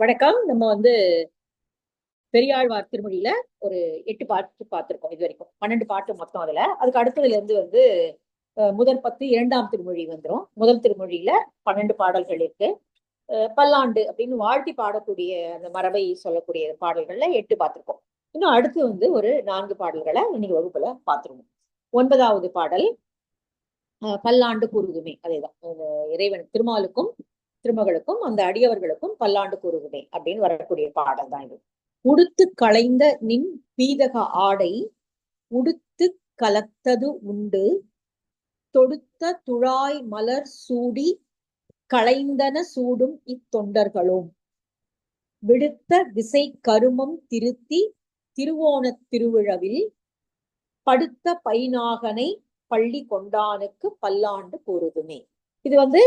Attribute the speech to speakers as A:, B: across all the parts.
A: வணக்கம். நம்ம வந்து பெரியாழ்வார் திருமொழியில ஒரு எட்டு பாட்டு பார்த்திருக்கோம் இது வரைக்கும். பன்னெண்டு பாட்டு மொத்தம் அதுல. அதுக்கு அடுத்ததுல இருந்து வந்து முதல் பத்து இரண்டாம் திருமொழி வந்துரும். முதல் திருமொழியில பன்னெண்டு பாடல்கள் இருக்கு. அஹ், பல்லாண்டு அப்படின்னு வாழ்த்தி பாடக்கூடிய அந்த மரபை சொல்லக்கூடிய பாடல்கள்ல எட்டு பார்த்திருக்கோம் இன்னும் அடுத்து வந்து ஒரு நான்கு பாடல்களை இன்னைக்கு வகுப்புல பார்த்துருவோம் ஒன்பதாவது பாடல் பல்லாண்டு கூறுதுமே. அதேதான். இறைவன் திருமாலுக்கும் திருமகளுக்கும் அந்த அடியவர்களுக்கும் பல்லாண்டு கூறுகுமே அப்படின்னு வரக்கூடிய பாடல் தான் இது. உடுத்து களைந்த நின் பீதக ஆடை உடுத்து கலத்தது உண்டு தொடுத்த துழாய் மலர் சூடி களைந்தன சூடும் இத்தொண்டர்களும் விடுத்த திசை கருமம் திருத்தி திருவோணத் திருவிழவில் படுத்த பைநாகனை பள்ளி கொண்டானுக்கு பல்லாண்டு கூறுதுமே. இது வந்து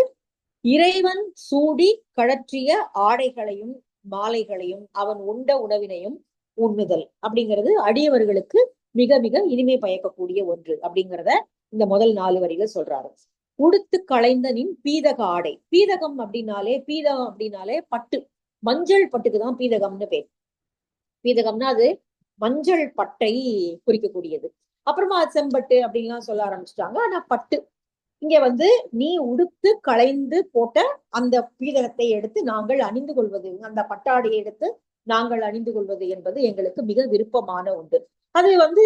A: இறைவன் சூடி கழற்றிய ஆடைகளையும் மாலைகளையும் அவன் உண்ட உணவினையும் உண்ணுதல் அப்படிங்கிறது அடியவர்களுக்கு மிக மிக இனிமை பயக்கக்கூடிய ஒன்று அப்படிங்கிறத இந்த முதல் நாலு வரிகள் சொல்றாரு. உடுத்து களைந்தனின் பீதக ஆடை. பீதகம் அப்படின்னாலே பீதகம் அப்படின்னாலே பட்டு. மஞ்சள் பட்டுக்கு தான் பீதகம்னு பேர். பீதகம்னா அது மஞ்சள் பட்டை குறிக்கக்கூடியது. அப்புறமா செம்பட்டு அப்படின்லாம் சொல்ல ஆரம்பிச்சிட்டாங்க. ஆனா பட்டு இங்க வந்து நீ உடுத்து களைந்து போட்ட அந்த பீதகத்தை எடுத்து நாங்கள் அணிந்து கொள்வது அந்த பட்டாடையை எடுத்து நாங்கள் அணிந்து கொள்வது என்பது எங்களுக்கு மிக விருப்பமான ஒன்று. அது வந்து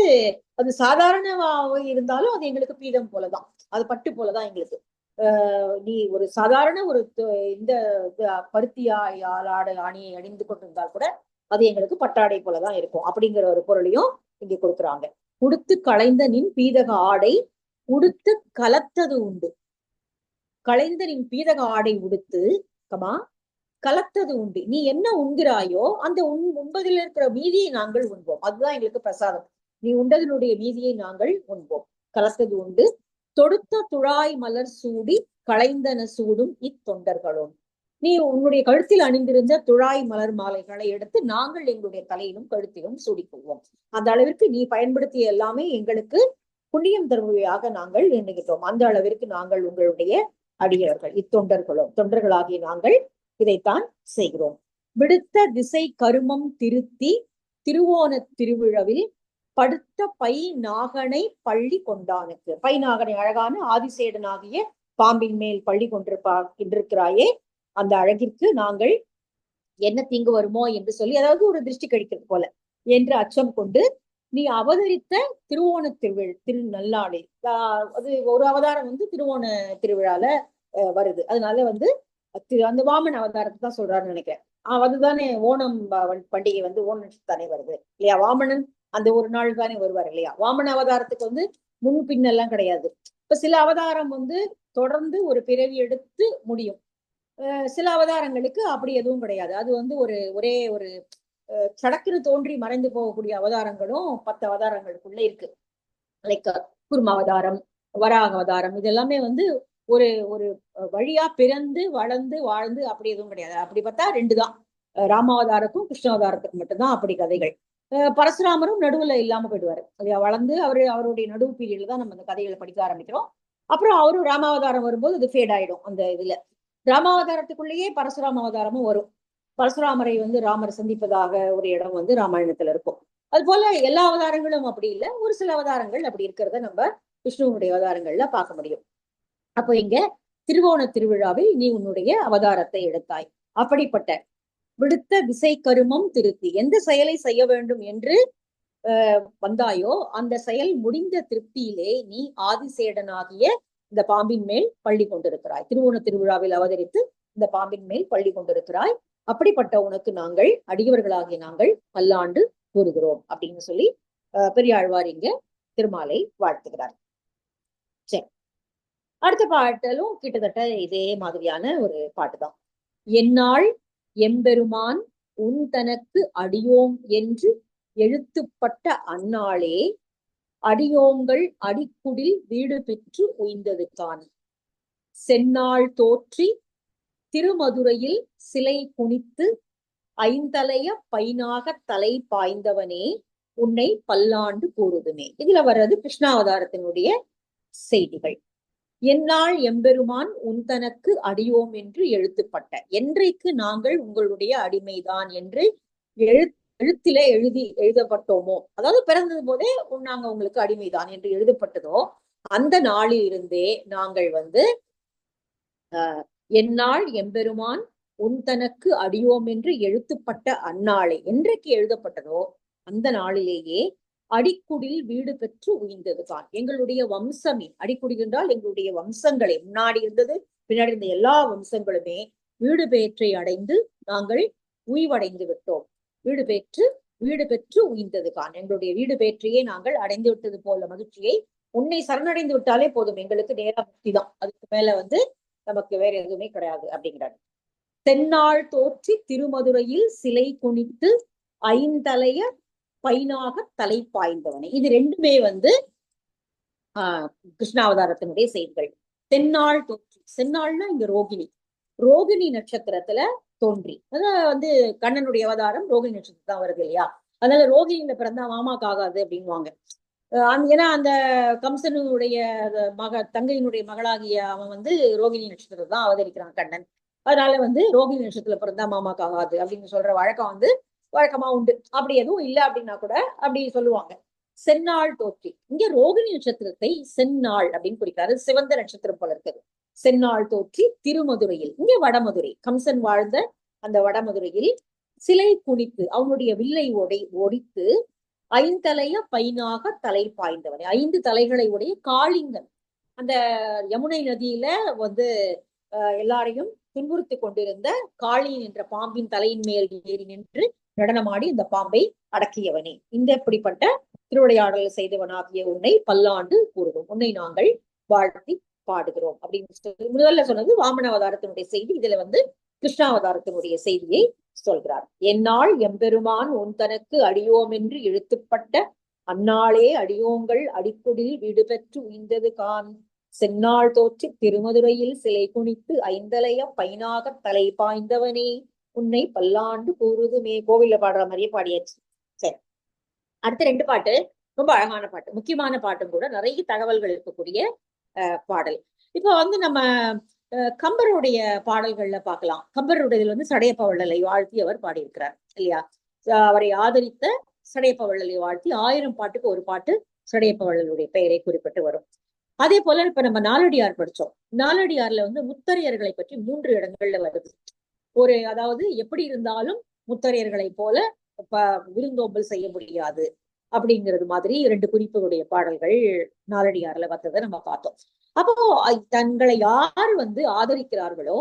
A: அது சாதாரணமாக இருந்தாலும் அது எங்களுக்கு பீதம் போலதான். அது பட்டு போலதான் எங்களுக்கு. ஆஹ் நீ ஒரு சாதாரண ஒரு இந்த இது பருத்தியா ஆடை அணியை அணிந்து கொண்டிருந்தால் கூட அது எங்களுக்கு பட்டாடை போலதான் இருக்கும். அப்படிங்கிற ஒரு பொருளையும் இங்க கொடுக்குறாங்க. உடுத்து களைந்த நின் பீதக ஆடை உடுத்து கலத்தது உண்டு. களைந்த நின் பீதக ஆடை உடுத்து கமா கலத்தது உண்டு. நீ என்ன உண்கிறாயோ அந்த உண் உண்பதில் இருக்கிற மீதியை நாங்கள் உண்போம். அதுதான் எங்களுக்கு பிரசாதம். நீ உண்டதனுடைய மீதியை நாங்கள் உண்போம். கலத்தது உண்டு. தொடுத்த துழாய் மலர் சூடி களைந்தன சூடும் இத்தொண்டர்களும் நீ உன்னுடைய கழுத்தில் அணிந்திருந்த துழாய் மலர் மாலைகளை எடுத்து நாங்கள் எங்களுடைய தலையிலும் கழுத்திலும் சூடிக்கொள்வோம் அந்த அளவிற்கு நீ பயன்படுத்திய எல்லாமே எங்களுக்கு புண்ணியம் தருமையாக நாங்கள் எண்ணுகின்றோம். அந்த அளவிற்கு நாங்கள் உங்களுடைய அடியவர்கள் இத்தொண்டர்களும் தொண்டர்களாகிய நாங்கள் இதைத்தான் செய்கிறோம். விடுத்த திசை கருமம் திருத்தி திருவோண திருவிழாவில் படுத்த பை நாகனை பள்ளி கொண்டானுக்கு. பை நாகனை அழகான ஆதிசேடனாகிய பாம்பின் மேல் பள்ளி கொண்டிருப்பா என்றிருக்கிறாயே அந்த அழகிற்கு நாங்கள் என்ன தீங்கு வருமோ என்று சொல்லி அதாவது ஒரு திருஷ்டி கழிக்கிறது போல என்று அச்சம் கொண்டு நீ அவதரித்த திருவோண திருவிழ் திரு அது ஒரு அவதாரம் வந்து திருவோண திருவிழால அஹ் வருது. அதனால வந்து அந்த வாமன் அவதாரத்தை தான் சொல்றாருன்னு நினைக்கிறேன். ஆஹ் அதுதானே ஓணம் பண்டிகை வந்து ஓணம் தானே வருது. இல்லையா? வாமனன் அந்த ஒரு நாள் தானே வருவார் இல்லையா? வாமன அவதாரத்துக்கு வந்து முன் பின்னெல்லாம் கிடையாது. இப்ப சில அவதாரம் வந்து தொடர்ந்து ஒரு பிறவி எடுத்து முடியும். சில அவதாரங்களுக்கு அப்படி எதுவும் கிடையாது. அது வந்து ஒரு ஒரே ஒரு சடக்குன்னு தோன்றி மறைந்து போகக்கூடிய அவதாரங்களும் பத்து அவதாரங்களுக்குள்ள இருக்கு. லைக் குர்ம அவதாரம் வராக அவதாரம் இது எல்லாமே வந்து ஒரு ஒரு வழியா பிறந்து வளர்ந்து வாழ்ந்து அப்படி எதுவும் கிடையாது. அப்படி பார்த்தா ரெண்டு தான். ராமாவதாரத்துக்கும் கிருஷ்ணாவதாரத்துக்கும் மட்டும்தான் அப்படி கதைகள். அஹ் பரசுராமரும் நடுவுல இல்லாம போயிடுவாரு. அது வளர்ந்து அவரு அவருடைய நடுவு பீரியட்ல தான் நம்ம அந்த கதைகளை படிக்க ஆரம்பிக்கிறோம். அப்புறம் அவரும் ராமாவதாரம் வரும்போது அது ஃபேட் ஆயிடும் அந்த இதுல. ராமாவதாரத்துக்குள்ளேயே பரசுராம அவதாரமும் வரும். பரசுராமரை வந்து ராமர் சந்திப்பதாக ஒரு இடம் வந்து ராமாயணத்துல இருக்கும். அது போல எல்லா அவதாரங்களும் அப்படி இல்லை. ஒரு சில அவதாரங்கள் அப்படி இருக்கிறத நம்ம விஷ்ணுவனுடைய அவதாரங்கள்ல பார்க்க முடியும். அப்போ இங்க திருவோண திருவிழாவில் நீ உன்னுடைய அவதாரத்தை எடுத்தாய். அப்படிப்பட்ட விடுத்த விசை கருமம் திருத்தி. எந்த செயலை செய்ய வேண்டும் என்று வந்தாயோ அந்த செயல் முடிந்த திருப்தியிலே நீ ஆதிசேடனாகிய இந்த பாம்பின் மேல் பள்ளி கொண்டிருக்கிறாய். திருவோண திருவிழாவில் அவதரித்து இந்த பாம்பின் மேல் பள்ளி கொண்டிருக்கிறாய். அப்படிப்பட்ட உனக்கு நாங்கள் அடியவர்களாகிய நாங்கள் பல்லாண்டு கூறுகிறோம் அப்படின்னு சொல்லி பெரியாழ்வார் இங்க திருமாலை வாழ்த்துகிறார். சரி. அடுத்த பாட்டலும் கிட்டத்தட்ட இதே மாதிரியான ஒரு பாட்டு தான் என்னால் எம்பெருமான் உன் தனக்கு அடியோம் என்று எழுத்துப்பட்ட அந்நாளே அடியோங்கள் அடிக்குடில் வீடு பெற்று உய்ந்தது தான். செந்நாள் தோற்றி திருமதுரையில் சிலை குனித்து ஐந்தலைய பைனாக தலை பாய்ந்தவனே உன்னை பல்லாண்டு கூறுதுமே. இதுல வர்றது கிருஷ்ணாவதாரத்தினுடைய செய்திகள். என்னால் எம்பெருமான் உன் தனக்கு அடியோம் என்று எழுத்துப்பட்ட என்றைக்கு நாங்கள் உங்களுடைய அடிமைதான் என்று எழு எழுத்தில எழுதி எழுதப்பட்டோமோ அதாவது பிறந்தது போதே நாங்க உங்களுக்கு அடிமைதான் என்று எழுதப்பட்டதோ அந்த நாளில் இருந்தே நாங்கள் வந்து ஆஹ் என்னால் எம்பெருமான் உன் தனக்கு அடியோம் என்று எழுத்துப்பட்ட அந்நாளே என்றைக்கு எழுதப்பட்டதோ அந்த நாளிலேயே அடிக்குடில் வீடு பெற்று உயிர்ந்ததுதான் எங்களுடைய வம்சமே அடிக்குடி என்றால் எங்களுடைய வம்சங்களே. முன்னாடி இருந்தது பின்னாடி இருந்த எல்லா வம்சங்களுமே வீடு பெற்றை அடைந்து நாங்கள் உய்வடைந்து விட்டோம். வீடு பெற்று வீடு பெற்று உயிர்ந்ததுதான் எங்களுடைய வீடு பெற்றையே நாங்கள் அடைந்து விட்டது போல மகிழ்ச்சியை. உன்னை சரணடைந்து விட்டாலே போதும். எங்களுக்கு நேரா முக்தி தான். அதுக்கு மேல வந்து நமக்கு வேற எதுவுமே கிடையாது அப்படிங்கிறாரு. தென்னாள் தோற்றி திருமதுரையில் சிலை குனித்து ஐந்தலைய பைனாக தலை பாய்ந்தவனை. இது ரெண்டுமே வந்து ஆஹ் கிருஷ்ணாவதாரத்தினுடைய செய்திகள் தென்னாள் தோற்றி சென்னாள்னா இங்க ரோகிணி. ரோகிணி நட்சத்திரத்துல தோன்றி. அதான் வந்து கண்ணனுடைய அவதாரம் ரோகிணி நட்சத்திரம் தான் வருது இல்லையா? அதனால ரோகிணியில பிறந்தா மாமாக்கு ஆகாது அப்படின்வாங்க ஏன்னா அந்த கம்சனுடைய மக தங்கையினுடைய மகளாகிய அவன் வந்து ரோகிணி நட்சத்திரம் தான் அவதரிக்கிறான் கண்ணன். அதனால வந்து ரோகிணி நட்சத்திரத்துல பிறந்தா மாமாக்கு ஆகாது அப்படின்னு சொல்ற வழக்கம் வந்து வழக்கமா உண்டு. அப்படி எதுவும் இல்லை அப்படின்னா கூட அப்படி சொல்லுவாங்க. செந்நாள் தோற்றி. இங்க ரோகிணி நட்சத்திரத்தை செந்நாள் அப்படின்னு குறிக்கிறாரு. சிவந்த நட்சத்திரம் போல இருக்குது. செந்நாள் தோற்றி திருமதுரையில். இங்க வடமதுரை. கம்சன் வாழ்ந்த அந்த வடமதுரையில் சிலை குனித்து அவனுடைய வில்லை ஒடை ஒடித்து ஐந்தலைய பைனாக தலை பாய்ந்தவனே. ஐந்து தலைகளை உடைய காளிங்கன். அந்த யமுனை நதியில வந்து எல்லாரையும் துன்புறுத்தி கொண்டிருந்த காளியின் என்ற பாம்பின் தலையின் மேல் ஏறி நின்று நடனமாடி இந்த பாம்பை அடக்கியவனே. இந்த இப்படிப்பட்ட திருவிளையாடல் செய்தவனாகிய உன்னை பல்லாண்டு கூறுவோம். உன்னை நாங்கள் வாழ்த்தி பாடுகிறோம். அப்படின்னு சொல்லி முதல்ல சொன்னது வாமன அவதாரத்தினுடைய செய்தி. இதுல வந்து கிருஷ்ணாவதாரத்தினுடைய செய்தியை சொல்கிறார். என்னால் எம்பெருமான் உன் தனக்கு அடியோம் என்று இழுத்துப்பட்ட அந்நாளே அடியோங்கள் அடிக்குடில் விடுபெற்று உய்ந்தது கான். செந்நாள் தோற்றி திருமதுரையில் சிலை குனித்து ஐந்தலைய பைனாக தலை பாய்ந்தவனே உன்னை பல்லாண்டு கூறுதுமே. கோவில்ல பாடுற மாதிரியே பாடியாச்சு. சரி. அடுத்த ரெண்டு பாட்டு. ரொம்ப அழகான பாட்டு. முக்கியமான பாட்டும் கூட. நிறைய தகவல்கள் இருக்கக்கூடிய பாடல். இப்போ வந்து நம்ம கம்பருடைய பாடல்கள்ல பார்க்கலாம். கம்பருடைய வந்து சடையப்ப வள்ளலை வாழ்த்தி அவர் பாடியிருக்கிறார் இல்லையா? அவரை ஆதரித்த சடையப்ப வள்ளலை வாழ்த்தி ஆயிரம் பாட்டுக்கு ஒரு பாட்டு சடையப்ப வள்ளலுடைய பெயரை குறிப்பிட்டு வரும். அதே போல இப்ப நம்ம நாலடியார் படிச்சோம். நாலடியார்ல வந்து முத்தரையர்களை பற்றி மூன்று இடங்கள்ல வருது. ஒரு அதாவது எப்படி இருந்தாலும் முத்தரையர்களை போல விருந்தோம்பல் செய்ய முடியாது அப்படிங்கிறது மாதிரி இரண்டு குறிப்புகளுடைய பாடல்கள் நாலடியார்ல வந்ததை நம்ம பார்த்தோம். அப்போ தங்களை யார் வந்து ஆதரிக்கிறார்களோ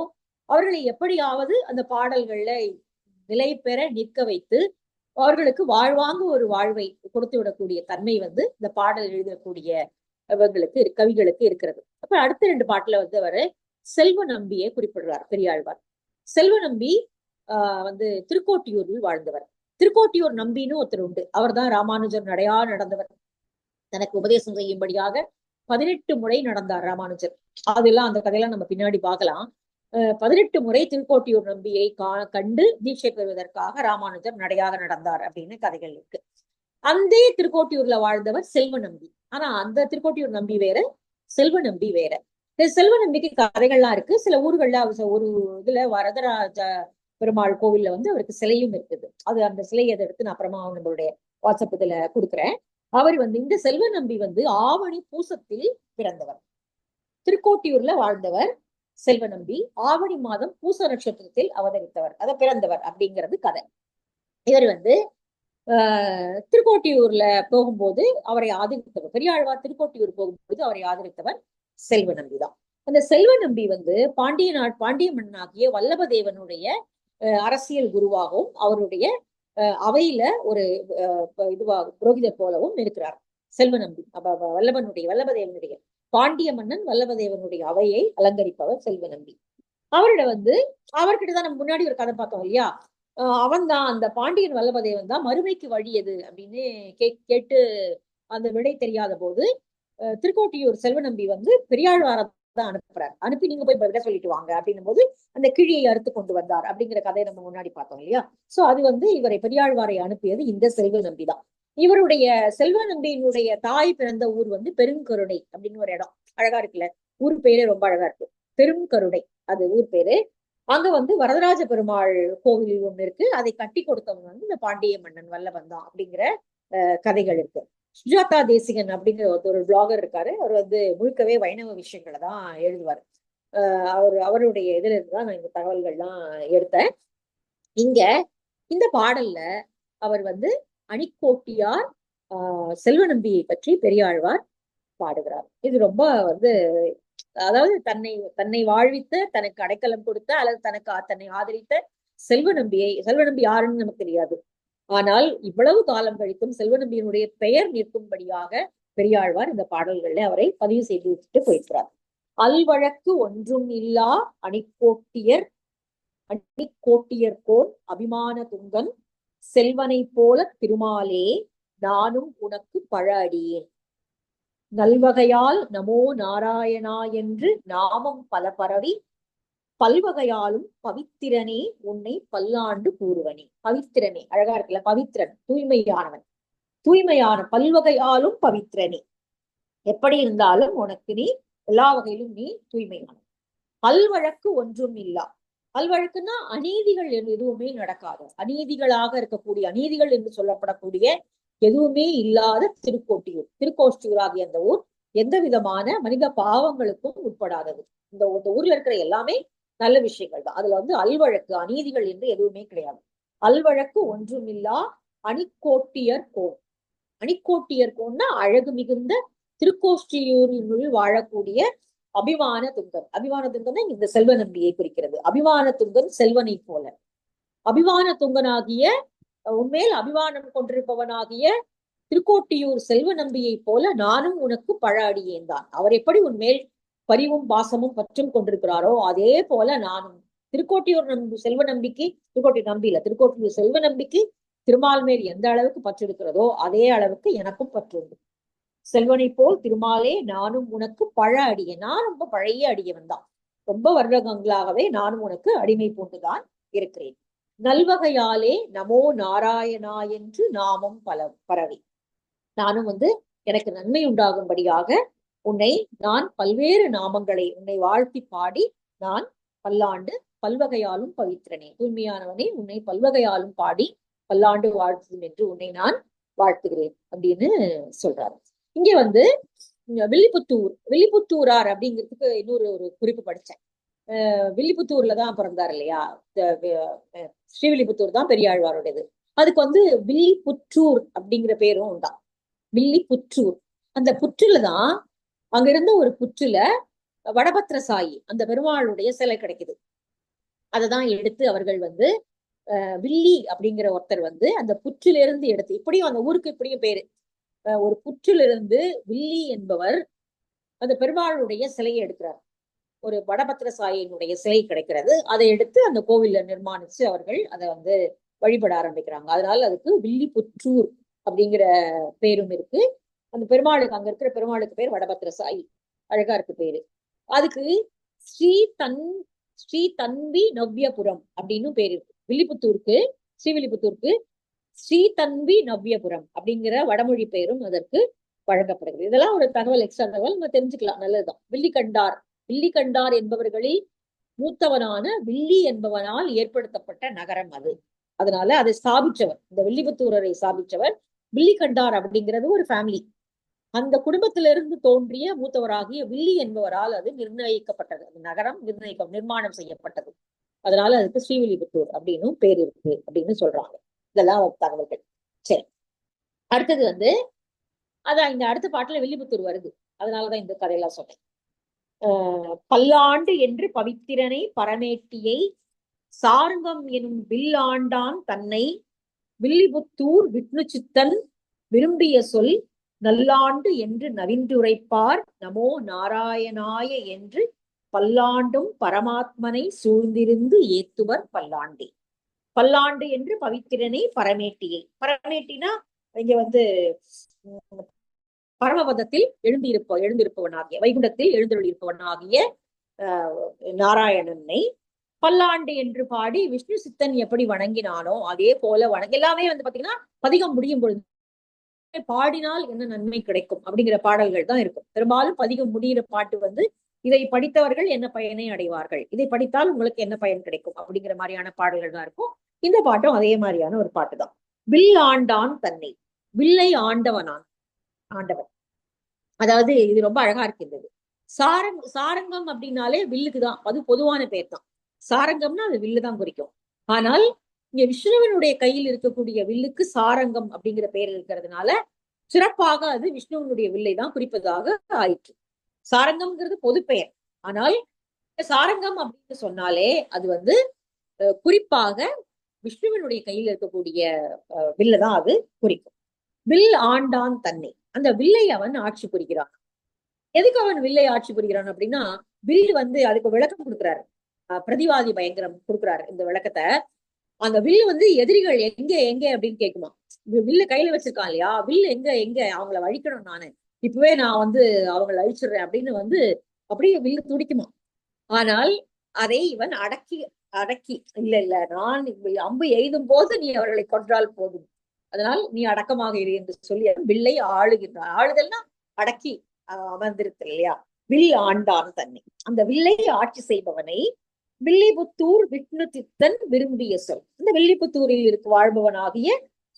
A: அவர்களை எப்படியாவது அந்த பாடல்கள்ல நிலை பெற நிற்க வைத்து அவர்களுக்கு வாழ்வாங்க ஒரு வாழ்வை கொடுத்து விடக்கூடிய தன்மை வந்து இந்த பாடல் எழுதக்கூடிய இவங்களுக்கு கவிகளுக்கு இருக்கிறது. அப்ப அடுத்த ரெண்டு பாட்டுல வந்து அவர் செல்வ நம்பியை குறிப்பிடுறார் பெரியாழ்வார். செல்வ நம்பி ஆஹ் வந்து திருக்கோட்டியூரில் வாழ்ந்தவர். திருக்கோட்டியூர் நம்பின்னு ஒருத்தர் உண்டு. அவர் தான் ராமானுஜர் நடையா நடந்தவர். தனக்கு உபதேசம் செய்யும்படியாக பதினெட்டு முறை நடந்தார் ராமானுஜர். அதெல்லாம் அந்த கதையெல்லாம் நம்ம பின்னாடி பார்க்கலாம். பதினெட்டு முறை திருக்கோட்டியூர் நம்பியை கா கண்டு தீட்சை பெறுவதற்காக ராமானுஜர் நடையாக நடந்தார் அப்படின்னு கதைகள் இருக்கு. அந்த திருக்கோட்டியூர்ல வாழ்ந்தவர் செல்வ நம்பி. ஆனா அந்த திருக்கோட்டியூர் நம்பி வேற செல்வ நம்பி வேற. செல்வ நம்பிக்கை கதைகள்லாம் இருக்கு. சில ஊர்கள்ல ஒரு இதுல வரதராஜ பெருமாள் கோவில்ல வந்து அவருக்கு சிலையும் இருக்குது. அது அந்த சிலையை அதை எடுத்து நான் அப்புறமா நம்மளுடைய வாட்ஸ்அப் இதுல கொடுக்குறேன். அவர் வந்து இந்த செல்வ நம்பி வந்து ஆவணி பூசத்தில் பிறந்தவர். திருக்கோட்டியூர்ல வாழ்ந்தவர் செல்வ நம்பி. ஆவணி மாதம் பூச நட்சத்திரத்தில் அவதரித்தவர். அத பிறந்தவர் அப்படிங்கிறது கதை. இவர் வந்து ஆஹ் திருக்கோட்டியூர்ல போகும்போது அவரை ஆதரித்தவர். பெரியாழ்வார் திருக்கோட்டியூர் போகும்போது அவரை ஆதரித்தவர் செல்வ நம்பி தான். அந்த செல்வ நம்பி வந்து பாண்டிய நாட் பாண்டிய மன்னனாகிய வல்லபதேவனுடைய அரசியல் குருவாகவும் அவருடைய அவையில ஒரு இதுவாக புரோகிதர் போலவும் இருக்கிறார். செல்வ நம்பி வல்லபனுடைய வல்லபதேவனுடைய பாண்டிய மன்னன் வல்லபதேவனுடைய அவையை அலங்கரிப்பவர் செல்வ நம்பி அவரோட வந்து அவர்கிட்ட தான் நம்ம முன்னாடி ஒரு கதை பார்த்தோம் இல்லையா? அவன் தான் அந்த பாண்டியன் வல்லபதேவன் தான் மறுமைக்கு வழி எது அப்படின்னு கே கேட்டு அந்த விடை தெரியாத போது திருக்கோட்டியூர் செல்வ நம்பி வந்து பெரியாழ்வார தான் அனுப்புறாரு. அனுப்பி நீங்க போய் விட சொல்லிட்டு வாங்க அப்படின்னும் போது அந்த கிழியை அறுத்து கொண்டு வந்தார் அப்படிங்கிற கதையை நம்ம முன்னாடி பார்த்தோம் இல்லையா? சோ அது வந்து இவரை பெரியாழ்வாரை அனுப்பியது இந்த செல்வ நம்பி தான். இவருடைய செல்வ நம்பியினுடைய தாய் பிறந்த ஊர் வந்து பெருங்கருணை அப்படின்னு ஒரு இடம். அழகா இருக்குல்ல? ஊர் பேரே ரொம்ப அழகா இருக்கு. பெருங்கருணை. அது ஊர் பேரு. அங்க வந்து வரதராஜ பெருமாள் கோவில் ஒண்ணு இருக்கு. அதை கட்டி கொடுத்தவங்க வந்து இந்த பாண்டிய மன்னன் வல்லவன் தான் அப்படிங்கிற கதைகள் இருக்கு. சுஜாதா தேசிகன் அப்படிங்கிற ஒரு பிளாகர் இருக்காரு. அவர் வந்து முழுக்கவே வைணவ விஷயங்களை தான் எழுதுவார். அஹ், அவர் அவருடைய இதுல இருந்து தான் நான் இந்த தகவல்கள்லாம் எடுத்தேன். இங்க இந்த பாடல்ல அவர் வந்து அணிக்கோட்டியார் ஆஹ் செல்வநம்பியை பற்றி பெரியாழ்வார் பாடுகிறார். இது ரொம்ப வந்து அதாவது தன்னை தன்னை வாழ்வித்த தனக்கு அடைக்கலம் கொடுத்த அல்லது தனக்கு தன்னை ஆதரித்த செல்வ செல்வநம்பியை செல்வநம்பி யாருன்னு நமக்கு தெரியாது. ஆனால் இவ்வளவு காலம் கழித்தும் செல்வநம்பியினுடைய பெயர் நிற்கும்படியாக பெரியாழ்வார் இந்த பாடல்கள்ல அவரை பதிவு செய்து விட்டுட்டு போயிருக்கிறார். அல்வழக்கு ஒன்றும் இல்லா அணிக்கோட்டியர் அணிக்கோட்டியர் போல் அபிமான துங்கன் செல்வனைப் போல திருமாலே நானும் உனக்கு பழ அடியேன் நல்வகையால் நமோ நாராயணா என்று நாமம் பல பரவி பல்வகையாலும் பவித்திரனே உன்னை பல்லாண்டு கூறுவனே. பவித்திரனே அழகா இருக்குல்ல பவித்திரன் தூய்மையானவன். தூய்மையான பல்வகையாலும் பவித்திரனே. எப்படி இருந்தாலும் உனக்கு நீ எல்லா வகையிலும் நீ தூய்மையானவன். பல்வழக்கு ஒன்றும் இல்லா. பல்வழக்குன்னா அநீதிகள் எதுவுமே நடக்காது. அநீதிகளாக இருக்கக்கூடிய அநீதிகள் என்று சொல்லப்படக்கூடிய எதுவுமே இல்லாத திருக்கோட்டியூர் திருக்கோஷ்டியூர் ஆகிய அந்த ஊர் எந்த விதமான மனித பாவங்களுக்கும் உட்படாதது. இந்த இந்த ஊர்ல இருக்கிற எல்லாமே நல்ல விஷயங்கள் தான். அதுல வந்து அல்வழக்கு அநீதிகள் என்று எதுவுமே கிடையாது. அல்வழக்கு ஒன்றுமில்லா அணிக்கோட்டியர் கோம் அணிக்கோட்டியர் கோன்னா அழகு மிகுந்த திருக்கோஷ்டியூரினுள் வாழக்கூடிய அபிமான துங்கன். அபிமான துங்கன் இந்த செல்வ நம்பியை குறிக்கிறது. அபிமான துங்கன் செல்வனை போல. அபிமான துங்கனாகிய உண்மையில் அபிமானம் கொண்டிருப்பவனாகிய திருக்கோட்டியூர் செல்வ நம்பியை போல நானும் உனக்கு பழ அடியேன் தான். அவர் எப்படி உன்மேல் பரிவும் பாசமும் பற்றும் கொண்டிருக்கிறாரோ அதே போல நானும். திருக்கோட்டியூர் நம்பி செல்வ நம்பிக்கை திருக்கோட்டியூர் நம்பி இல்ல திருக்கோட்டியூர் செல்வ நம்பிக்கை திருமால் மேல் எந்த அளவுக்கு பற்று இருக்கிறதோ அதே அளவுக்கு எனக்கும் பற்று உண்டு செல்வனை போல் திருமாலே நானும் உனக்கு பழ அடிய நான் ரொம்ப பழைய அடியவன் தான். ரொம்ப வருடங்களாகவே நானும் உனக்கு அடிமை பூண்டுதான் இருக்கிறேன். நல்வகையாலே நமோ நாராயணா என்று நாமம் பல பரவி. நானும் வந்து எனக்கு நன்மை உண்டாகும்படியாக உன்னை நான் பல்வேறு நாமங்களை உன்னை வாழ்த்தி பாடி நான் பல்லாண்டு பல்வகையாலும் பவித்திரனே. தூய்மையானவனே உன்னை பல்வகையாலும் பாடி பல்லாண்டு வாழ்த்தும் என்று உன்னை நான் வாழ்த்துகிறேன் அப்படின்னு சொல்றாரு. இங்க வந்து வில்லிபுத்தூர் வில்லிபுத்தூரார் அப்படிங்கிறதுக்கு இன்னொரு ஒரு குறிப்பு படிச்சேன் வில்லிபுத்தூர்ல தான் பிறந்தார் இல்லையா? ஸ்ரீவில்லிபுத்தூர் தான் பெரியாழ்வாருடையது. அதுக்கு வந்து வில்லிபுற்றூர் அப்படிங்கிற பேரும் உண்டா? வில்லிபுற்றூர் அந்த புற்றுல தான் அங்க இருந்த ஒரு புற்றுல வடபத்திரசாயி அந்த பெருமாளுடைய சிலை கிடைக்குது. அததான் எடுத்து அவர்கள் வந்து அஹ் வில்லி அப்படிங்கிற ஒருத்தர் வந்து அந்த புற்றிலிருந்து எடுத்து இப்படியும் அந்த ஊருக்கு இப்படியும் பேரு. அஹ் ஒரு புற்றிலிருந்து வில்லி என்பவர் அந்த பெருமாளுடைய சிலையை எடுக்கிறார். ஒரு வடபத்திரசாயினுடைய சிலை கிடைக்கிறது. அதை எடுத்து அந்த கோவில்ல நிர்மாணிச்சு அவர்கள் அதை வந்து வழிபட ஆரம்பிக்கிறாங்க. அதனால அதுக்கு வில்லி புற்றூர் அப்படிங்கிற பேரும் இருக்கு. அந்த பெருமாளுக்கு அங்க இருக்கிற பெருமாளுக்கு பேர் வடபத்திரசாயி அழகா இருக்கு பேரு. அதுக்கு ஸ்ரீ தன் ஸ்ரீ தன்வி நவ்யபுரம் அப்படின்னு பேர் இருக்கு. வில்லிபுத்தூருக்கு ஸ்ரீவில்லிபுத்தூருக்கு ஸ்ரீ தன்வி நவ்யபுரம் அப்படிங்கிற வடமொழி பெயரும் அதற்கு வழங்கப்படுகிறது. இதெல்லாம் ஒரு தகவல் எக்ஸ்ட்ரா தகவல் நம்ம தெரிஞ்சுக்கலாம். நல்லதுதான். வில்லிகண்டார் வில்லிகண்டார் என்பவர்களில் மூத்தவனான வில்லி என்பவனால் ஏற்படுத்தப்பட்ட நகரம் அது. அதனால அதை ஸ்தாபிச்சவர் இந்த வில்லிபுத்தூரரை ஸ்தாபிச்சவர் வில்லிகண்டார் அப்படிங்கிறது ஒரு ஃபேமிலி அந்த குடும்பத்திலிருந்து தோன்றிய மூத்தவராகிய வில்லி என்பவரால் அது நிர்ணயிக்கப்பட்டது. அந்த நகரம் நிர்ணயிக்க நிர்மாணம் செய்யப்பட்டது. அதனால அதுக்கு ஸ்ரீவில்லிபுத்தூர் அப்படின்னு பேர் இருக்கு அப்படின்னு சொல்றாங்க. இதெல்லாம் தகவல்கள். சரி. அடுத்தது வந்து அதான் இந்த அடுத்த பாட்டுல வில்லிபுத்தூர் வருது. அதனாலதான் இந்த கதையெல்லாம் சொன்னேன். ஆஹ் பல்லாண்டு என்று பவித்திரனை பரமேட்டியை சார்ங்கம் எனும் வில்லாண்டான் தன்னை வில்லிபுத்தூர் விஷ்ணு சித்தன் விரும்பிய சொல் நல்லாண்டு என்று நவின்றுரைப்பார் நமோ நாராயணாய என்று பல்லாண்டும் பரமாத்மனை சூழ்ந்திருந்து ஏத்துவர் பல்லாண்டி. பல்லாண்டு என்று பவித்திரனை பரமேட்டியை. பரமேட்டினா இங்க வந்து பரமபதத்தில் எழுந்திருப்ப எழுந்திருப்பவனாகிய வைகுண்டத்தில் எழுந்தருளிருப்பவனாகிய ஆஹ், நாராயணனை. பல்லாண்டு என்று பாடி விஷ்ணு சித்தன் எப்படி வணங்கினானோ அதே போல வணங்கி எல்லாமே வந்து பாத்தீங்கன்னா பதிகம் முடியும் பொழுது பாடினால் என்ன நன்மை கிடைக்கும் அப்படிங்கிற பாடல்கள் தான் இருக்கும். பெரும்பாலும் பதிகம் முடிகிற பாட்டு வந்து இதை படித்தவர்கள் என்ன பயனை அடைவார்கள்? இதை படித்தால் உங்களுக்கு என்ன பயன் கிடைக்கும்? அப்படிங்கிற மாதிரியான பாடல்கள் தான் இருக்கும். இந்த பாட்டும் அதே மாதிரியான ஒரு பாட்டு தான். வில் ஆண்டான் தன்னை வில்லை ஆண்டவனான். ஆண்டவன். அதாவது இது ரொம்ப அழகா இருக்கின்றது. சாரங் சாரங்கம் அப்படின்னாலே வில்லுக்கு தான். அது பொதுவான பேர் தான். சாரங்கம்னா அது வில்லு தான் குறிக்கும். ஆனால் இங்க விஷ்ணுவனுடைய கையில் இருக்கக்கூடிய வில்லுக்கு சாரங்கம் அப்படிங்கிற பெயர் இருக்கிறதுனால சிறப்பாக அது விஷ்ணுவனுடைய வில்லை தான் குறிப்பதாக ஆயிற்று. சாரங்கம்ங்கிறது பொது பெயர். ஆனால் சாரங்கம் அப்படின்னு சொன்னாலே அது வந்து அஹ், குறிப்பாக விஷ்ணுவினுடைய கையில் இருக்கக்கூடிய அஹ், வில்லை தான் அது குறிக்கும். வில் ஆண்டான் தன்னை. அந்த வில்லை அவன் ஆட்சி புரிகிறான். எதுக்கு அவன் வில்லை ஆட்சி புரிகிறான் அப்படின்னா வில் வந்து அதுக்கு விளக்கம் கொடுக்குறாரு. பிரதிவாதி பயங்கரம் கொடுக்குறாரு இந்த விளக்கத்தை. அந்த வில்லு வந்து எதிரிகள் எங்க எங்க அப்படின்னு கேக்குமா வில்லு வில்ல கையில வச்சிருக்கான் இல்லையா? வில்லு எங்க எங்க? அவங்கள அழிக்கணும் நானு. இப்பவே நான் வந்து அவங்கள அழிச்சிடுறேன் அப்படின்னு வந்து அப்படியே வில்லு துடிக்குமா? ஆனால் அதை இவன் அடக்கி அடக்கி இல்ல இல்ல நான் அம்பு எய்தும் போது நீ அவர்களை கொன்றால் போதும். அதனால் நீ அடக்கமாக இரு என்று சொல்லி வில்லை ஆளுகின்றான். ஆளுதல்னா அடக்கி அஹ், அமர்ந்திருக்கு இல்லையா? வில் ஆண்டான் தன்னை. அந்த வில்லை ஆட்சி செய்பவனை வில்லிபுத்தூர் விஷ்ணு விரும்பிய சொல். இந்த வில்லிபுத்தூரில் இருக்கு வாழ்பவனாகிய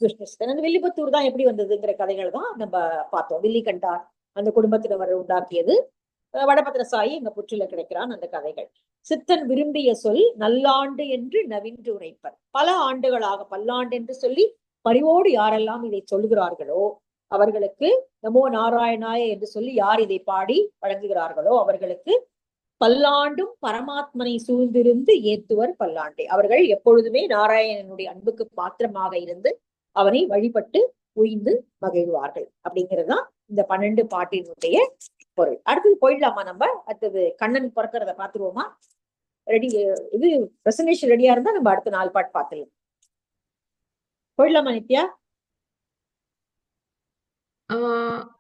A: விஷ்ணு அந்த வில்லிபுத்தூர் தான் எப்படி வந்ததுங்கிற கதைகள் தான் நம்ம பார்த்தோம். வில்லிகண்டார் அந்த குடும்பத்தினர் உண்டாக்கியது. வடபத்திரசாயி எங்க புற்றில கிடைக்கிறான் அந்த கதைகள். சித்தன் விரும்பிய சொல் நல்லாண்டு என்று நவின்று உரைப்பர். பல ஆண்டுகளாக பல்லாண்டு என்று சொல்லி பரிவோடு யாரெல்லாம் இதை சொல்லுகிறார்களோ அவர்களுக்கு நமோ நாராயணாய என்று சொல்லி யார் இதை பாடி வழங்குகிறார்களோ அவர்களுக்கு பல்லாண்டும் பரமாத்மனை சூழ்ந்திருந்து ஏத்துவர் பல்லாண்டே. அவர்கள் எப்பொழுதுமே நாராயணனுடைய அன்புக்கு பாத்திரமாக இருந்து அவனை வழிபட்டு உயிர்ந்து மகிழ்வார்கள். அப்படிங்கறதுதான் இந்த பன்னெண்டு பாட்டினுடைய பொருள். அடுத்தது போயிடலாமா நம்ம? அடுத்தது கண்ணன் பிறக்கிறத பாத்துருவோமா ரெடி இது பிரசன்டேஷன் ரெடியா இருந்தா நம்ம அடுத்த நாலு பாட்டு பாத்துடலாம் போயிடலாமா நித்யா? ஆஹ்